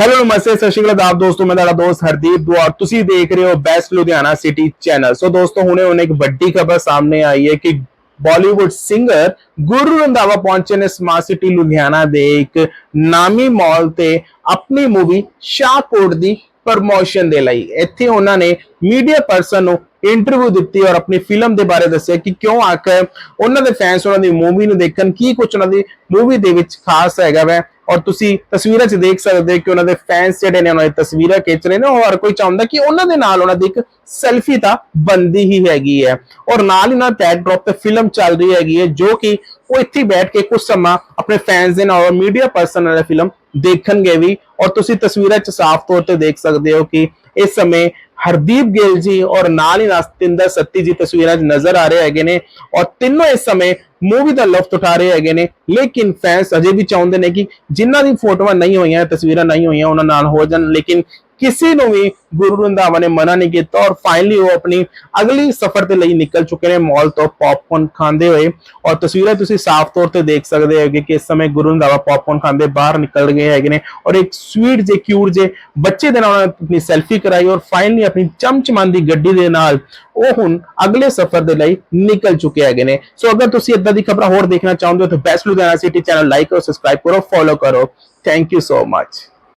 Hello ਨਮਸਤੇ, ਸਤਿ ਸ਼੍ਰੀ ਅਕਾਲ ਆਦਾਬ ਦੋਸਤੋ, ਮੈਂ ਤੁਹਾਡਾ ਦੋਸਤ ਹਰਦੀਪ ਦੁਆਰ ਤੁਸੀਂ ਦੇਖ ਰਹੇ ਹੋ best Ludhiana city channel so ਦੋਸਤੋ, ਹੁਣੇ ਹੁਣੇ ਇੱਕ ਵੱਡੀ ਖਬਰ ਸਾਹਮਣੇ ਆਈ ਹੈ ਕਿ ਬਾਲੀਵੁੱਡ ਸਿੰਗਰ ਗੁਰੂ ਰੰਧਾਵਾ ਪਹੁੰਚੇ ਨੇ ਸਮਾਰਟ ਸਿਟੀ ਲੁਧਿਆਣਾ ਦੇ ਇੱਕ ਨਾਮੀ ਮਾਲ ਤੇ ਆਪਣੀ ਮੂਵੀ ਸ਼ਾਹਕੋਟ ਦੀ ਪ੍ਰਮੋਸ਼ਨ ਦੇ ਲਈ। ਇੱਥੇ ਉਹਨਾਂ ਨੇ ਮੀਡੀਆ ਪਰਸਨ ਨੂੰ ਇੰਟਰਵਿਊ ਦਿੱਤੀ ਔਰ ਆਪਣੀ ਫਿਲਮ ਦੇ ਬਾਰੇ ਦੱਸਿਆ ਕਿ ਕਿਉਂ ਆਖਰ ਉਹਨਾਂ ਦੇ ਫੈਨਸ ਉਹਨਾਂ ਦੀ ਮੂਵੀ ਨੂੰ ਦੇਖਣ, ਕੀ ਕੁਝ ਉਹਨਾਂ ਦੀ ਮੂਵੀ ਦੇ ਵਿੱਚ ਖਾਸ ਹੈਗਾ ਵੈ। ਔਰ ਤੁਸੀਂ ਤਸਵੀਰਾਂ 'ਚ ਦੇਖ ਸਕਦੇ ਹੋ ਕਿ ਉਹਨਾਂ ਦੇ ਫੈਨਸ ਜਿਹੜੇ ਨੇ, ਉਹਨਾਂ ਦੀ ਤਸਵੀਰਾਂ ਖਿੱਚ ਰਹੇ ਨੇ। ਔਰ ਕੋਈ ਚਾਹੁੰਦਾ ਕਿ ਉਹਨਾਂ ਦੇ ਨਾਲ ਉਹਨਾਂ ਦੀ ਇੱਕ ਸੈਲਫੀ ਤਾਂ ਬੰਦੀ ਹੀ ਹੈਗੀ ਹੈ। ਔਰ ਨਾਲ ਹੀ ਨਾਲ ਟੈਗ ਤੇ ਫਿਲਮ ਚੱਲ ਰਹੀ ਹੈਗੀ ਹੈ, ਜੋ ਕਿ ਉਹ ਇੱਥੇ ਬੈਠ ਕੇ ਕੁਝ ਸਮਾਂ ਆਪਣੇ ਫੈਨਸ ਦੇ ਨਾਲ ਔਰ ਮੀਡੀਆ ਪਰਸਨ ਨਾਲ ਫਿਲਮ ਦੇਖਣਗੇ ਵੀ। ਔਰ ਤੁਸੀਂ ਤਸਵੀਰਾਂ 'ਚ ਸਾਫ਼ ਤੌਰ ਤੇ ਦੇਖ ਸਕਦੇ ਹੋ ਕਿ ਇਸ ਸਮੇਂ ਹਰਦੀਪ ਗਿੱਲ ਜੀ ਔਰ ਨਾਲ ਹੀ ਨਸਤਿੰਦਰ ਸੱਤੀ ਜੀ ਤਸਵੀਰਾਂ 'ਚ ਨਜ਼ਰ ਆ ਰਹੇ ਹੈਗੇ ਨੇ। ਔਰ ਤਿੰਨੋਂ ਇਸ ਸਮੇਂ ਮੂਵੀ ਦਾ ਲੁਤਫ ਉਠਾ ਰਹੇ ਹੈਗੇ ਨੇ, ਲੇਕਿਨ ਫੈਨਸ ਅਜੇ ਵੀ ਚਾਹੁੰਦੇ ਨੇ ਕਿ ਜਿਨ੍ਹਾਂ ਦੀ ਫੋਟੋਆਂ ਨਹੀਂ ਹੋਈਆਂ, ਤਸਵੀਰਾਂ ਨਹੀਂ ਹੋਈਆਂ, ਉਹਨਾਂ ਨਾਲ ਹੋ ਜਾਣ, ਲੇਕਿਨ ਕਿਸੇ ਨੂੰ ਵੀ ਗੁਰੂ ਰੰਧਾਵਾ ਨੇ ਮਨਾ ਨਹੀਂ ਕੀਤਾ ਔਰ ਫਾਈਨਲੀ ਉਹ ਆਪਣੀ ਅਗਲੀ ਸਫ਼ਰ ਦੇ ਲਈ ਨਿਕਲ ਚੁੱਕੇ ਨੇ ਮਾਲ ਤੋਂ ਪੌਪਕੌਰਨ ਖਾਂਦੇ ਹੋਏ ਔਰ ਤਸਵੀਰਾਂ ਤੁਸੀਂ ਸਾਫ਼ ਤੌਰ ਤੇ ਦੇਖ ਸਕਦੇ ਹੋ ਕਿ ਇਸ ਸਮੇਂ ਗੁਰੂ ਰੰਧਾਵਾ ਪੌਪਕੌਰਨ ਖਾਂਦੇ ਬਾਹਰ ਨਿਕਲ ਗਏ ਹੈਗੇ ਨੇ ਔਰ ਇੱਕ ਸਵੀਟ ਜੇ ਕਿਊਟ ਜੇ ਬੱਚੇ ਦੇ ਨਾਲ ਆਪਣੀ ਸੈਲਫੀ ਕਰਾਈ ਔਰ ਫਾਈਨਲੀ ਆਪਣੀ ਚਮਚਮਾਂਦੀ ਗੱਡੀ ਦੇ ਨਾਲ ਉਹ ਹੁਣ ਅਗਲੇ ਸਫ਼ਰ ਦੇ ਲਈ ਨਿਕਲ ਚੁੱਕੇ ਹੈਗੇ ਨੇ। ਸੋ ਅਗਰ ਤੁਸੀਂ ਇਦਾਂ ਦੀ ਖਬਰਾਂ ਹੋਰ ਦੇਖਣਾ ਚਾਹੁੰਦੇ ਹੋ ਤਾਂ best Ludhiana city channel like ਕਰੋ ਸਬਸਕ੍ਰਾਈਬ ਕਰੋ ਫੋਲੋ ਕਰੋ। Thank you so much